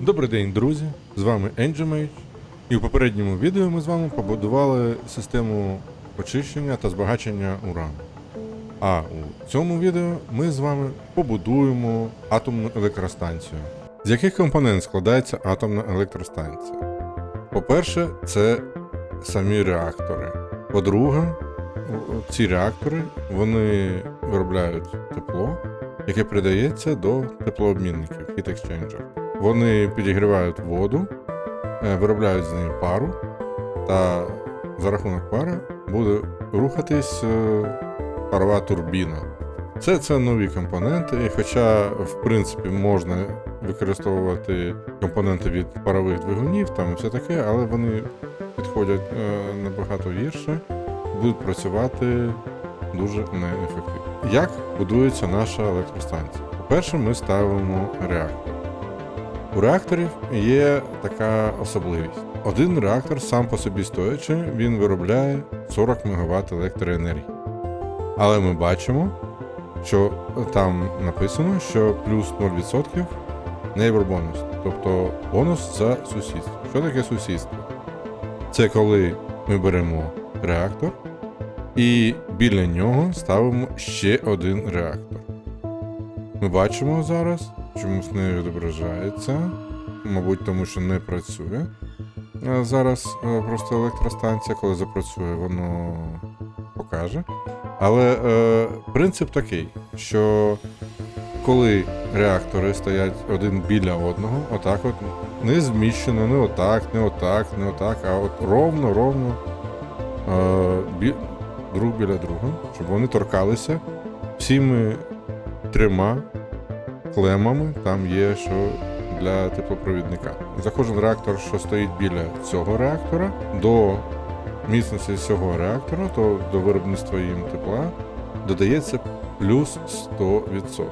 Добрий день, друзі! З вами Engine І в попередньому відео ми з вами побудували систему очищення та збагачення урану. А у цьому відео ми з вами побудуємо атомну електростанцію. З яких компонент складається атомна електростанція? По-перше, це самі реактори. По-друге, ці реактори вони виробляють тепло, яке придається до теплообмінників Heat Exchanger. Вони підігрівають воду, е, виробляють з неї пару, та за рахунок пари буде рухатись е, парова турбіна. Це, це нові компоненти, і хоча, в принципі, можна використовувати компоненти від парових двигунів, там і все таке, але вони підходять е, набагато гірше, будуть працювати дуже неефективно. Як будується наша електростанція? По-перше, ми ставимо реактор. У реакторів є така особливість. Один реактор сам по собі стоячи, він виробляє 40 МВт електроенергії. Але ми бачимо, що там написано, що плюс 0% neighbor бонус, тобто бонус за сусідство. Що таке сусідство? Це коли ми беремо реактор і біля нього ставимо ще один реактор. Ми бачимо зараз, чомусь не відображається, мабуть, тому що не працює. Зараз е, просто електростанція, коли запрацює, воно покаже. Але е, принцип такий, що коли реактори стоять один біля одного, отак от не зміщено, не отак, не отак, не отак, а от ровно, ровно е, бі, друг біля друга, щоб вони торкалися всіми трьома клемами, там є що для теплопровідника. За кожен реактор, що стоїть біля цього реактора, до міцності цього реактора, то до виробництва їм тепла додається плюс 100%.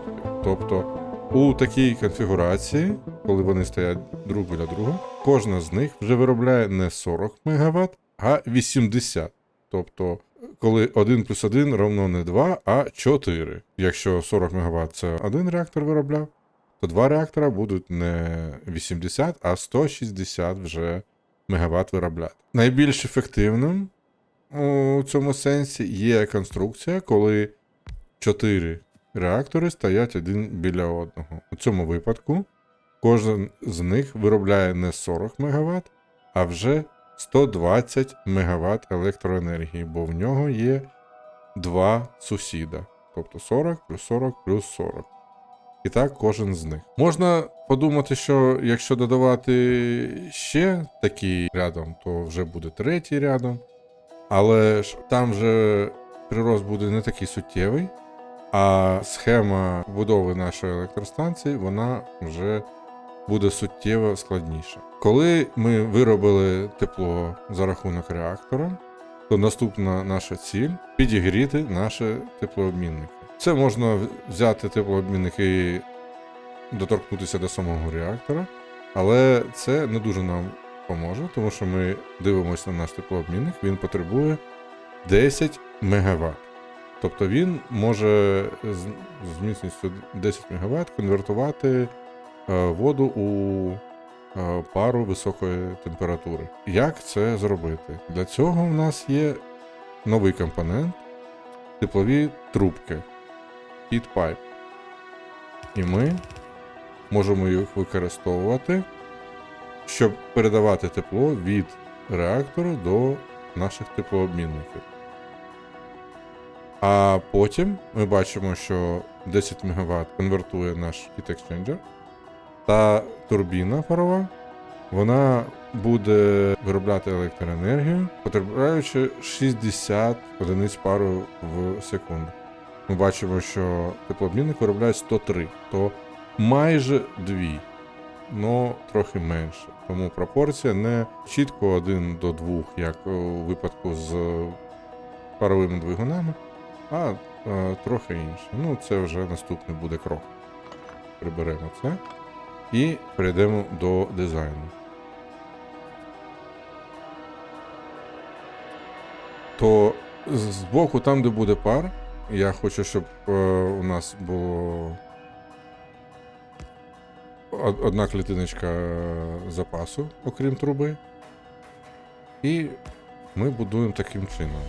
Тобто у такій конфігурації, коли вони стоять друг біля друга, кожна з них вже виробляє не 40 МВт, а 80. Тобто, коли 1 плюс 1 равно не 2, а 4. Якщо 40 МВт це один реактор виробляв, то два реактора будуть не 80, а 160 вже МВт виробляти. Найбільш ефективним у цьому сенсі є конструкція, коли 4 реактори стоять один біля одного. У цьому випадку кожен з них виробляє не 40 МВт, а вже 120 МВт електроенергії, бо в нього є два сусіда. Тобто 40 плюс 40 плюс 40. І так кожен з них. Можна подумати, що якщо додавати ще такі рядом, то вже буде третій рядом. Але ж там же прирост буде не такий суттєвий, а схема будови нашої електростанції вона вже буде суттєво складніша. Коли ми виробили тепло за рахунок реактора, то наступна наша ціль підігріти наші теплообмінники. Це можна взяти теплообмінник і доторкнутися до самого реактора, але це не дуже нам поможе, тому що ми дивимося на наш теплообмінник, він потребує 10 МВт. Тобто він може з, міцністю 10 МВт конвертувати е, воду у пару високої температури. Як це зробити? Для цього в нас є новий компонент теплові трубки Heat Pipe. І ми можемо їх використовувати, щоб передавати тепло від реактору до наших теплообмінників. А потім ми бачимо, що 10 МВт конвертує наш Heat Exchanger, та турбіна парова, вона буде виробляти електроенергію, потребуючи 60 одиниць пару в секунду. Ми бачимо, що теплообмінник виробляє 103, то майже 2, але трохи менше. Тому пропорція не чітко 1 до 2, як у випадку з паровими двигунами, а е, трохи інше. Ну, це вже наступний буде крок. Приберемо це і перейдемо до дизайну. То з боку, там, де буде пар, я хочу, щоб е, у нас було одна клітиночка запасу, окрім труби. І ми будуємо таким чином.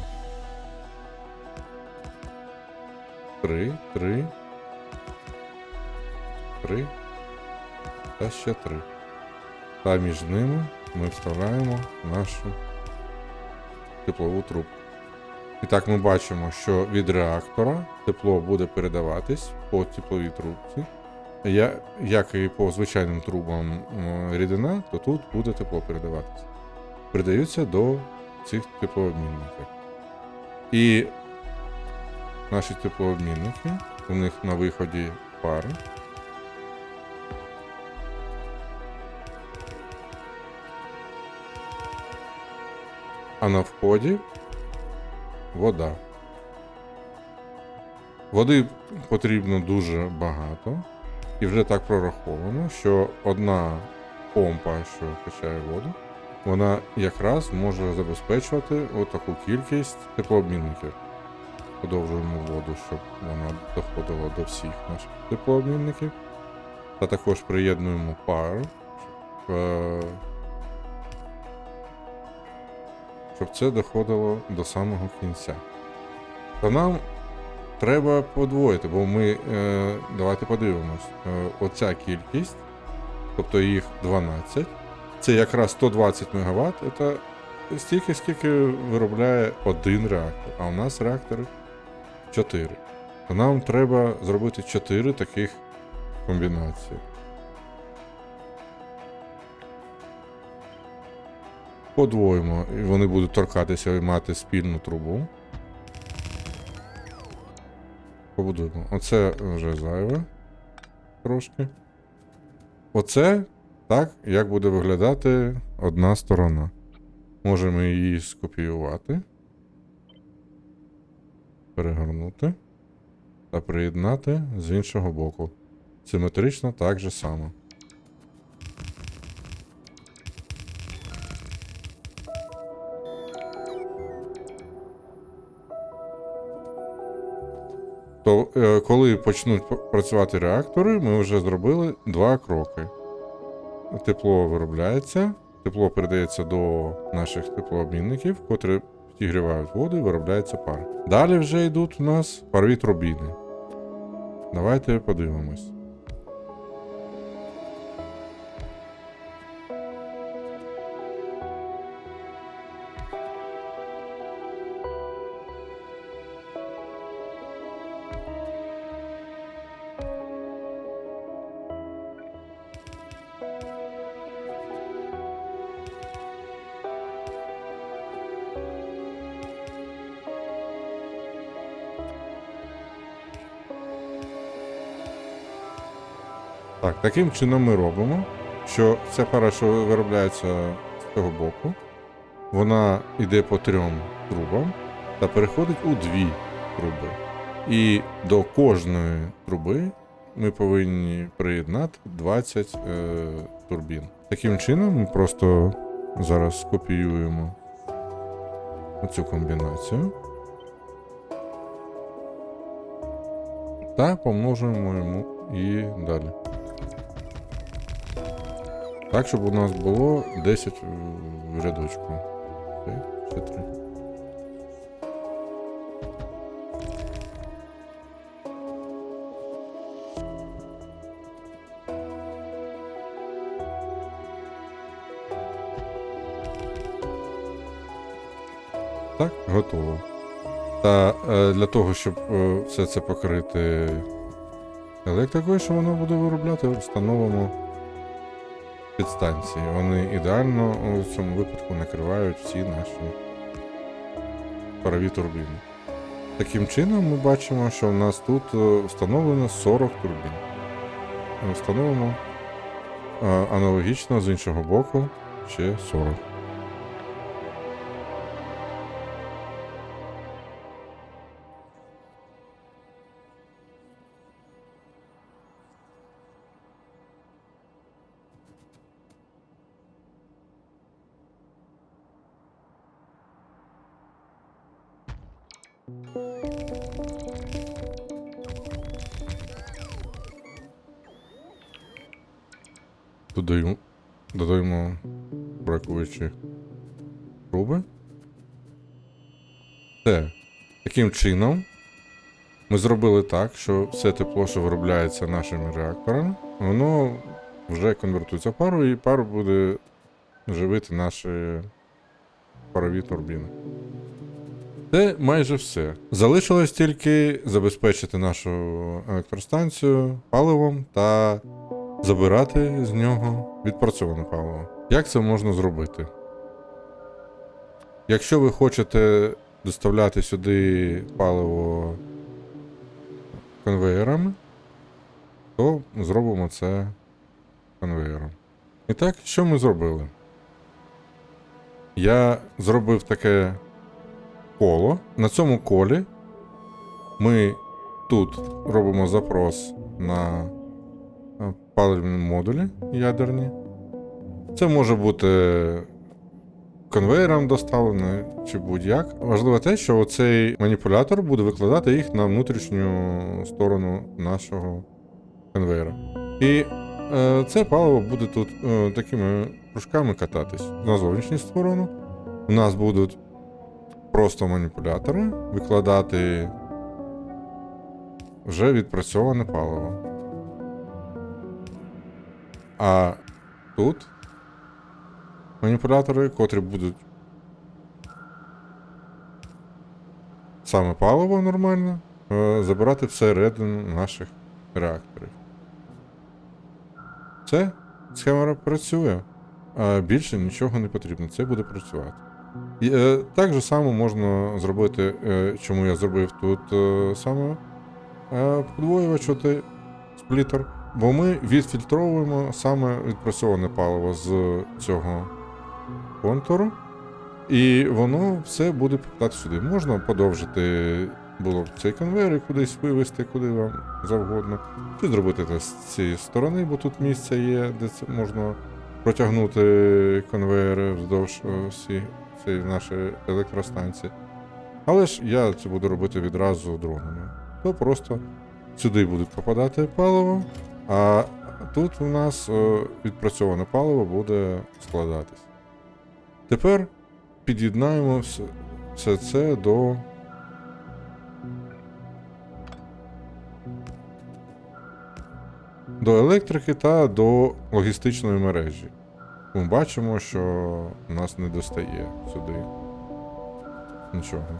Три, три. Три. Та ще три. Та між ними ми вставляємо нашу теплову трубку. І так ми бачимо, що від реактора тепло буде передаватись по тепловій трубці. Як і по звичайним трубам рідина, то тут буде тепло передаватись. Передаються до цих теплообмінників. І наші теплообмінники, у них на виході пари. А на вході вода. Води потрібно дуже багато. І вже так прораховано, що одна помпа, що качає воду, вона якраз може забезпечувати отаку кількість теплообмінників. Подовжуємо воду, щоб вона доходила до всіх наших теплообмінників. Та також приєднуємо пару, щоб, щоб це доходило до самого кінця. Та нам треба подвоїти, бо ми. Е, давайте подивимось. Е, оця кількість, тобто їх 12, це якраз 120 МВт, це стільки, скільки виробляє один реактор, а у нас реактори 4. То нам треба зробити 4 таких комбінації. Подвоїмо, і вони будуть торкатися і мати спільну трубу. Побудуємо. Оце вже зайве трошки. Оце так, як буде виглядати одна сторона. Можемо її скопіювати, перегорнути та приєднати з іншого боку. Симетрично так же само. То е, коли почнуть працювати реактори, ми вже зробили два кроки. Тепло виробляється, тепло передається до наших теплообмінників, котрі підігрівають воду і виробляється пар. Далі вже йдуть у нас парові турбіни. Давайте подивимось. Так, таким чином ми робимо, що ця пара, що виробляється з цього боку, вона йде по трьом трубам та переходить у дві труби. І до кожної труби ми повинні приєднати 20 е, турбін. Таким чином ми просто зараз скопіюємо цю комбінацію. Та помножуємо йому і далі. Так, щоб у нас було 10 в- рядочку. Ще 3. Так, готово. Та е, для того, щоб е, все це покрити електрикою, що воно буде виробляти, встановимо підстанції. Вони ідеально у цьому випадку накривають всі наші парові турбіни. Таким чином ми бачимо, що в нас тут е, встановлено 40 турбін. Ми Встановимо е, аналогічно з іншого боку ще 40. Бракуючі труби. Все. Таким чином, ми зробили так, що все тепло, що виробляється нашими реакторами, воно вже конвертується в пару, і пару буде живити наші парові турбіни. Це майже все. Залишилось тільки забезпечити нашу електростанцію паливом та забирати з нього відпрацьоване паливо. Як це можна зробити? Якщо ви хочете доставляти сюди паливо конвеєрами, то зробимо це конвеєром. І так, що ми зробили? Я зробив таке коло. На цьому колі ми тут робимо запрос на е, паливні модулі ядерні. Це може бути конвейером доставлено чи будь-як. Важливо те, що цей маніпулятор буде викладати їх на внутрішню сторону нашого конвейера. І е, це паливо буде тут е, такими кружками кататись на зовнішню сторону. У нас будуть просто маніпулятори викладати вже відпрацьоване паливо. А тут маніпулятори, котрі будуть саме паливо нормально, е, забирати всередину наших реакторів. Це схема працює, а більше нічого не потрібно. Це буде працювати. І, е, так же само можна зробити, е, чому я зробив тут е, саме е, подвоювач, отой сплітер, бо ми відфільтровуємо саме відпрацьоване паливо з цього контуру, і воно все буде попадати сюди. Можна подовжити було б цей конвейер і кудись вивести, куди вам завгодно. Чи зробити це з цієї сторони, бо тут місце є, де це можна протягнути конвейери вздовж е, цієї нашої електростанції. Але ж я це буду робити відразу дронами. То просто сюди буде попадати паливо, а тут у нас е, відпрацьоване паливо буде складатись. Тепер під'єднаємо все, це до. До електрики та до логістичної мережі. Ми бачимо, що нас не достає сюди нічого.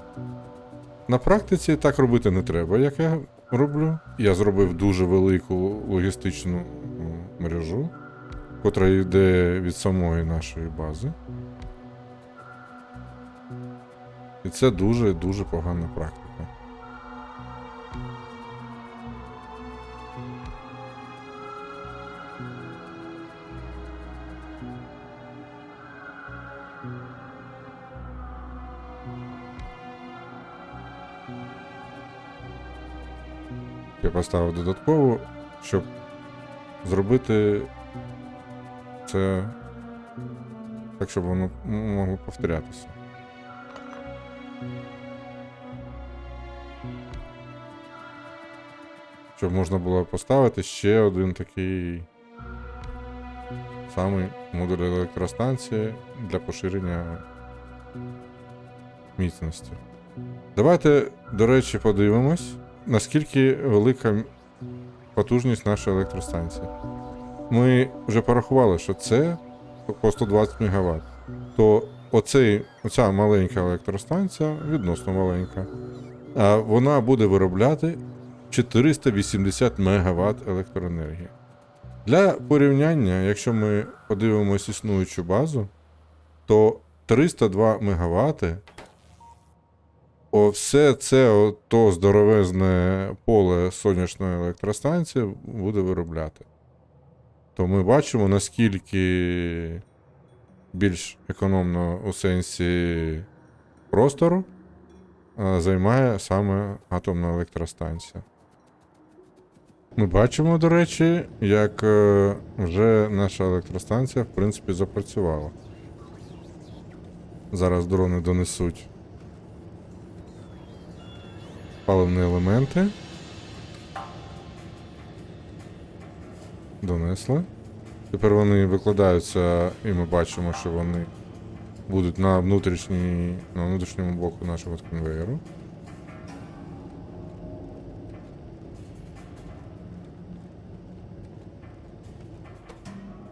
На практиці так робити не треба, як я роблю. Я зробив дуже велику логістичну мережу, котра йде від самої нашої бази. І це дуже-дуже погана практика. Я поставив додатково, щоб зробити це так, щоб воно могло повторятися. Щоб можна було поставити ще один такий самий модуль електростанції для поширення міцності. Давайте, до речі, подивимось, наскільки велика потужність нашої електростанції. Ми вже порахували, що це по 120 МВт. То оцей, оця маленька електростанція, відносно маленька, вона буде виробляти 480 МВт електроенергії. Для порівняння, якщо ми подивимось існуючу базу, то 302 МВт все це то здоровезне поле сонячної електростанції буде виробляти. То ми бачимо, наскільки більш економно у сенсі простору займає саме атомна електростанція. Ми бачимо, до речі, як е, вже наша електростанція, в принципі, запрацювала. Зараз дрони донесуть паливні елементи. Донесли. Тепер вони викладаються, і ми бачимо, що вони будуть на, внутрішній, на внутрішньому боку нашого конвейеру.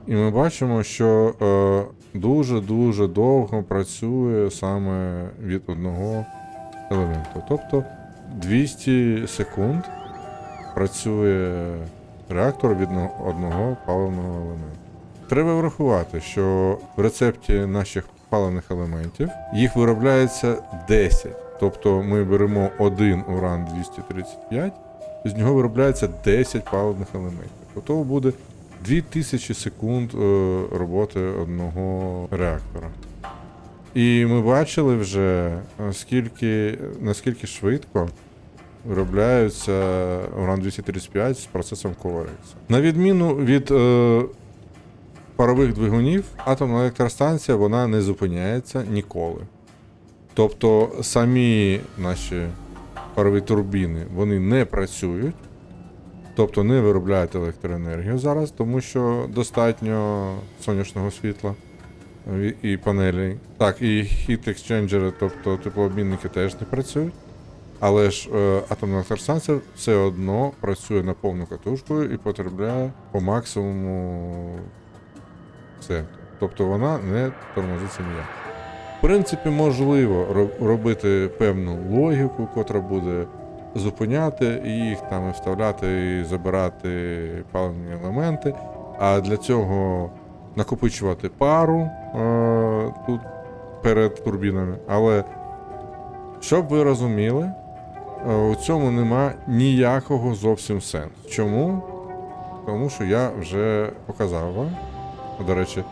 І ми бачимо, що дуже-дуже довго працює саме від одного елементу. Тобто 200 секунд працює реактор від одного паливного елементу. Треба врахувати, що в рецепті наших паливних елементів їх виробляється 10. Тобто ми беремо один уран 235, з нього виробляється 10 паливних елементів. Тобто буде 2000 секунд е, роботи одного реактора. І ми бачили вже, е, скільки, наскільки швидко виробляються уран 235 з процесом Covarex. На відміну від е, парових двигунів, атомна електростанція вона не зупиняється ніколи. Тобто самі наші парові турбіни вони не працюють, тобто не виробляють електроенергію зараз, тому що достатньо сонячного світла і- панелей. Так, і heat exchangers, тобто теплообмінники теж не працюють. Але ж е, атомна електростанція все одно працює на повну катушку і потребляє по максимуму все. Тобто вона не тормозиться ніяк. В принципі, можливо робити певну логіку, котра буде зупиняти їх, там і вставляти і забирати паливні елементи. А для цього накопичувати пару е, тут перед турбінами. Але щоб ви розуміли, е, у цьому нема ніякого зовсім сенсу. Чому? Тому що я вже показав вам. До речі,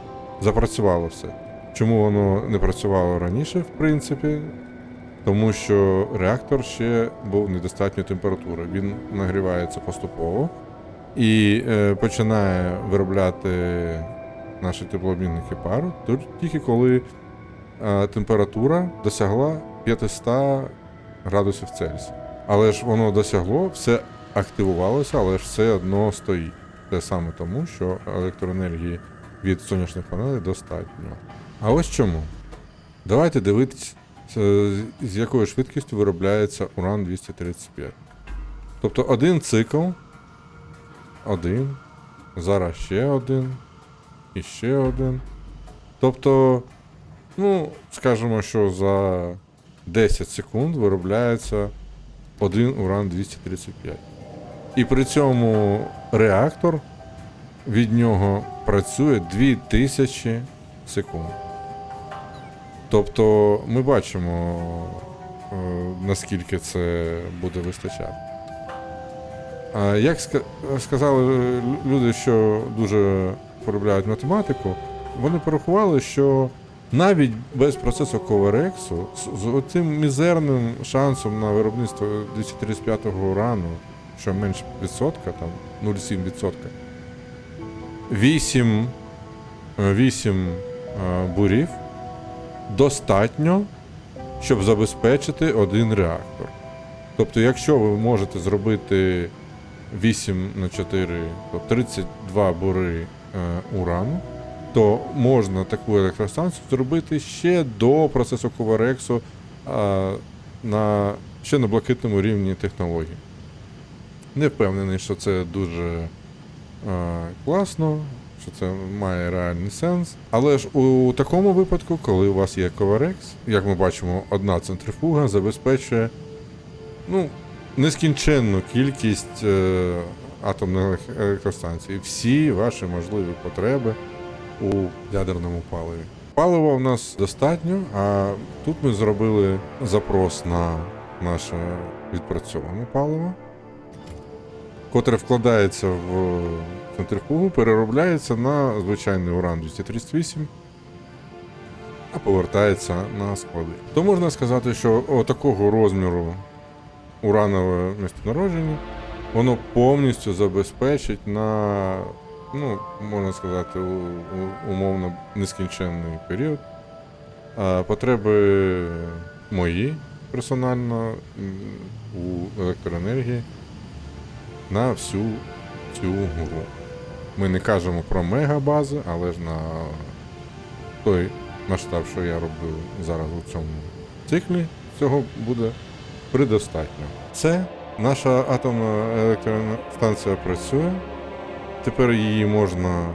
запрацювало все. Чому воно не працювало раніше, в принципі? Тому що реактор ще був недостатньої температури. Він нагрівається поступово і е, починає виробляти наші теплообмінники пару тільки коли е, температура досягла 500 градусів Цельсія. Але ж воно досягло, все активувалося, але ж все одно стоїть. Те саме тому, що електроенергії від сонячних панелей достатньо. А ось чому? Давайте дивитися, з з якою швидкістю виробляється уран 235. Тобто один цикл, один, зараз ще один, і ще один. Тобто, ну, скажімо, що за 10 секунд виробляється один уран 235. І при цьому реактор від нього працює 2000 секунд. Тобто ми бачимо, е, наскільки це буде вистачати. А як сказали люди, що дуже полюбляють математику, вони порахували, що навіть без процесу Коверексу з, цим мізерним шансом на виробництво 235-го урану, що менше відсотка, там 0,7 відсотка, 8, 8 е, бурів достатньо, щоб забезпечити один реактор. Тобто, якщо ви можете зробити 8 на 4, то 32 бури е, урану, то можна таку електростанцію зробити ще до процесу Коварексу е, на, ще на блакитному рівні технологій. Не впевнений, що це дуже е, класно, що це має реальний сенс. Але ж у такому випадку, коли у вас є Коварекс, як ми бачимо, одна центрифуга забезпечує ну, нескінченну кількість е, атомних електростанцій. Всі ваші можливі потреби у ядерному паливі. Палива у нас достатньо, а тут ми зробили запрос на наше відпрацьоване паливо, котре вкладається в центрифугу, переробляється на звичайний уран 238, а повертається на склади. То можна сказати, що такого розміру уранове місценародження, воно повністю забезпечить на, ну, можна сказати, умовно нескінченний період. А потреби мої персонально у електроенергії на всю цю гру. Ми не кажемо про мегабази, але ж на той масштаб, що я роблю зараз у цьому циклі, цього буде предостатньо. Це наша атомна електростанція працює. Тепер її можна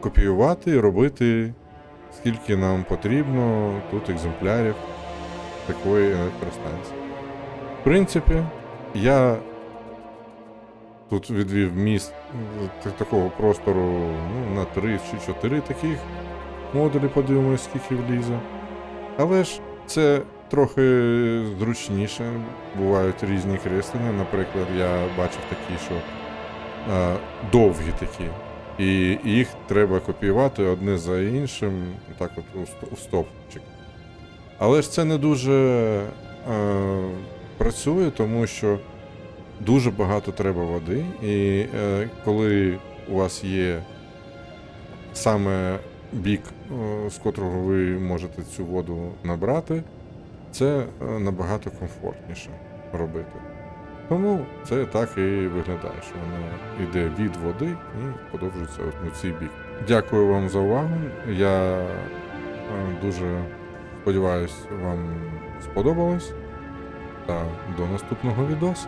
копіювати і робити скільки нам потрібно тут екземплярів такої електростанції. В принципі, я тут відвів міст такого простору ну, на 3 чи 4 таких модулі, подивимось, скільки влізе. Але ж це трохи зручніше. Бувають різні креслення. Наприклад, я бачив такі, що е, довгі такі. І їх треба копіювати одне за іншим, так от у стовпчик. Але ж це не дуже е, працює, тому що дуже багато треба води. І е, коли у вас є саме бік, е, з котрого ви можете цю воду набрати, це е, набагато комфортніше робити. Тому це так і виглядає, що воно йде від води і подовжується у цей бік. Дякую вам за увагу. Я е, дуже сподіваюся, вам сподобалось. Та до наступного відосу.